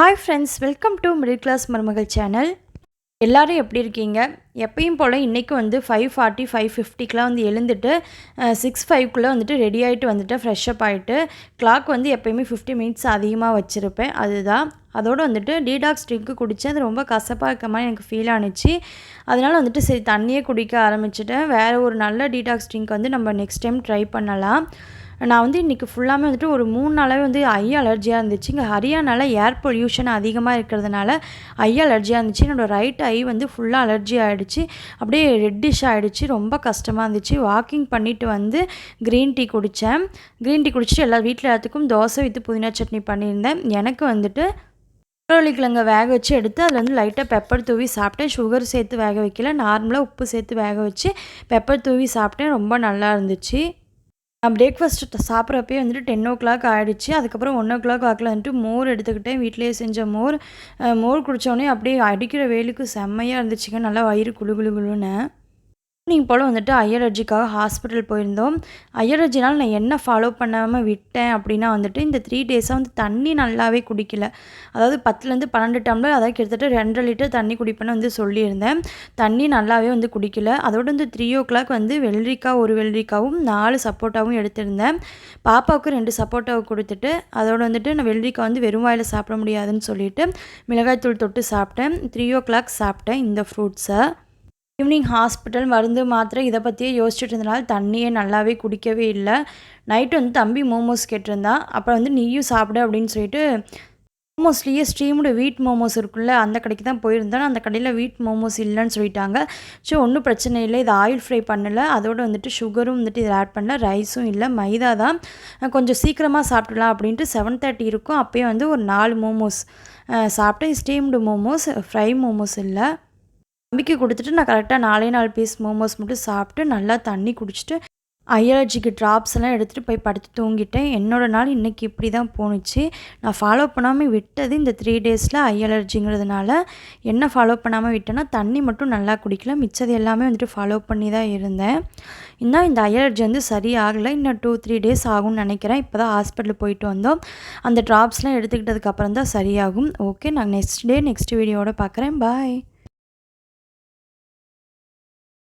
Hi friends welcome to middle class மருமகள் channel எல்லோரும் எப்படி இருக்கீங்க? எப்பயும் போல் இன்றைக்கி வந்து ஃபைவ் ஃபார்ட்டி ஃபைவ் ஃபிஃப்டிக்கெலாம் வந்து எழுந்துட்டு சிக்ஸ் ஃபைவ்க்குள்ளே வந்துட்டு ரெடி ஆகிட்டு வந்துட்டு ஃப்ரெஷ்அப் ஆகிட்டு கிளாக் வந்து எப்போயுமே ஃபிஃப்டி மினிட்ஸ் அதிகமாக வச்சுருப்பேன். அதுதான். அதோடு வந்துட்டு டீடாக்ஸ் ட்ரிங்க்கு குடித்தேன் அது ரொம்ப கசப்பாக இருக்க மாதிரி எனக்கு ஃபீல் ஆணுச்சு. அதனால் வந்துட்டு சரி தண்ணியே குடிக்க ஆரம்பிச்சிட்டேன். வேறு ஒரு நல்ல டீடாக்ஸ் ட்ரிங்க் வந்து நம்ம நெக்ஸ்ட் டைம் ட்ரை பண்ணலாம். நான் வந்து இன்றைக்கி ஃபுல்லாமே வந்துட்டு ஒரு மூணு நாளாகவே வந்து ஐ அலர்ஜியாக இருந்துச்சு. இங்கே ஹரியானால ஏர் பொல்யூஷன் அதிகமாக இருக்கிறதுனால ஐ அலர்ஜியாக இருந்துச்சு. என்னோடய ரைட் ஐ வந்து ஃபுல்லாக அலர்ஜி ஆகிடுச்சு அப்படியே ரெட்டிஷ் ஆகிடுச்சு ரொம்ப கஷ்டமாக இருந்துச்சு. வாக்கிங் பண்ணிவிட்டு வந்து க்ரீன் டீ குடித்தேன் க்ரீன் டீ குடிச்சிட்டு எல்லா வீட்டில் எல்லாத்துக்கும் தோசை வித்து புதினா சட்னி பண்ணியிருந்தேன். எனக்கு வந்துட்டு கிழங்க வேக வச்சு எடுத்து அதில் வந்து லைட்டாக பெப்பர் தூவி சாப்பிட்டேன். சுகர் சேர்த்து வேக வைக்கல. நார்மலாக உப்பு சேர்த்து வேக வச்சு பெப்பர் தூவி சாப்பிட்டேன். ரொம்ப நல்லா இருந்துச்சு. நான் பிரேக்ஃபாஸ்ட் சாப்பிட்றப்பே வந்துட்டு டென் ஓ கிளாக் ஆகிடுச்சு அதுக்கப்புறம் ஒன் ஓ கிளாக் வாக்கில் வந்துட்டு மோர் எடுத்துக்கிட்டேன். வீட்டிலேயே செஞ்ச மோர். மோர் குடித்தோடனே அப்படியே அடிக்கிற வெயிலுக்கு செம்மையாக இருந்துச்சுங்க. நல்லா வயிறு குழு குழு குழுன்னு ஈவினிங் போல் வந்துட்டு ஐயலர்ஜிக்காக ஹாஸ்பிட்டல் போயிருந்தோம். ஐயலர்ஜினால் நான் என்ன ஃபாலோ பண்ணாமல் விட்டேன் அப்படின்னா வந்துட்டு இந்த த்ரீ டேஸாக வந்து தண்ணி நல்லாவே குடிக்கல. அதாவது பத்துலேருந்து பன்னெண்டு டம்ளர் அதாவது கிட்டத்தட்ட ரெண்டரை லிட்டர் தண்ணி குடிப்பேன்னு வந்து சொல்லியிருந்தேன். தண்ணி நல்லாவே வந்து குடிக்கல. அதோடு வந்து த்ரீ ஓ கிளாக் வந்து வெள்ளரிக்காய் ஒரு வெள்ளரிக்காவும் நாலு சப்போட்டாவும் எடுத்திருந்தேன். பாப்பாவுக்கு ரெண்டு சப்போட்டாவை கொடுத்துட்டு அதோடு வந்துட்டு நான் வெள்ளரிக்காய் வந்து வெறும் வாயில் சாப்பிட முடியாதுன்னு சொல்லிட்டு மிளகாய்த்தூள் தொட்டு சாப்பிட்டேன். த்ரீ ஓ கிளாக் சாப்பிட்டேன் இந்த ஃப்ரூட்ஸை ஈவினிங் ஹாஸ்பிட்டல் மருந்து மாத்திரை இதை பற்றியே யோசிச்சுட்டு இருந்தனால தண்ணியே நல்லாவே குடிக்கவே இல்லை. நைட்டு வந்து தம்பி மோமோஸ் கேட்டிருந்தான் அப்புறம் வந்து நீயும் சாப்பிடு அப்படின்னு சொல்லிட்டு மோமோஸ்லேயே ஸ்ட்ரீம்டு வீட் மோமோஸ் இருக்குல்ல அந்த கடைக்கு தான் போயிருந்தேன் அந்த கடையில் வீட் மோமோஸ் இல்லைன்னு சொல்லிட்டாங்க. ஸோ ஒன்றும் பிரச்சனை இல்லை. இது ஆயில் ஃப்ரை பண்ணலை. அதோடு வந்துட்டு சுகரும் வந்துட்டு இதில் ஆட் பண்ணல. ரைஸும் இல்லை. மைதா தான். கொஞ்சம் சீக்கிரமாக சாப்பிடலாம் அப்படின்ட்டு செவன் தேர்ட்டி இருக்கும். அப்போயே வந்து ஒரு நாலு மோமோஸ் சாப்பிட்டேன். ஸ்டீம்டு மோமோஸ் ஃப்ரை மோமோஸ் இல்லை. தம்பிக்கு கொடுத்துட்டு நான் கரெக்டாக நாலே நாலு பீஸ் மோமோஸ் மட்டும் சாப்பிட்டு நல்லா தண்ணி குடிச்சிட்டு ஐயாலஜிக்கு ட்ராப்ஸ் எல்லாம் எடுத்துகிட்டு போய் படுத்து தூங்கிட்டேன். என்னோடய நாள் இன்றைக்கி இப்படி தான் போணுச்சு. நான் ஃபாலோ பண்ணாமல் விட்டது இந்த த்ரீ டேஸில் ஐ அலர்ஜிங்கிறதுனால என்ன ஃபாலோ பண்ணாமல் விட்டேன்னா தண்ணி மட்டும் நல்லா குடிக்கல. மிச்சது எல்லாமே வந்துட்டு ஃபாலோ பண்ணி தான் இருந்தேன். இன்னும் இந்த ஐ அலர்ஜி வந்து சரியாகலை. இன்னும் டூ த்ரீ டேஸ் ஆகும்னு நினைக்கிறேன். இப்போ தான் ஹாஸ்பிட்டல் போயிட்டு வந்தோம். அந்த ட்ராப்ஸ்லாம் எடுத்துக்கிட்டதுக்கப்புறம் தான் சரியாகும். ஓகே நான் நெக்ஸ்ட் டே நெக்ஸ்ட் வீடியோட பார்க்குறேன் பாய்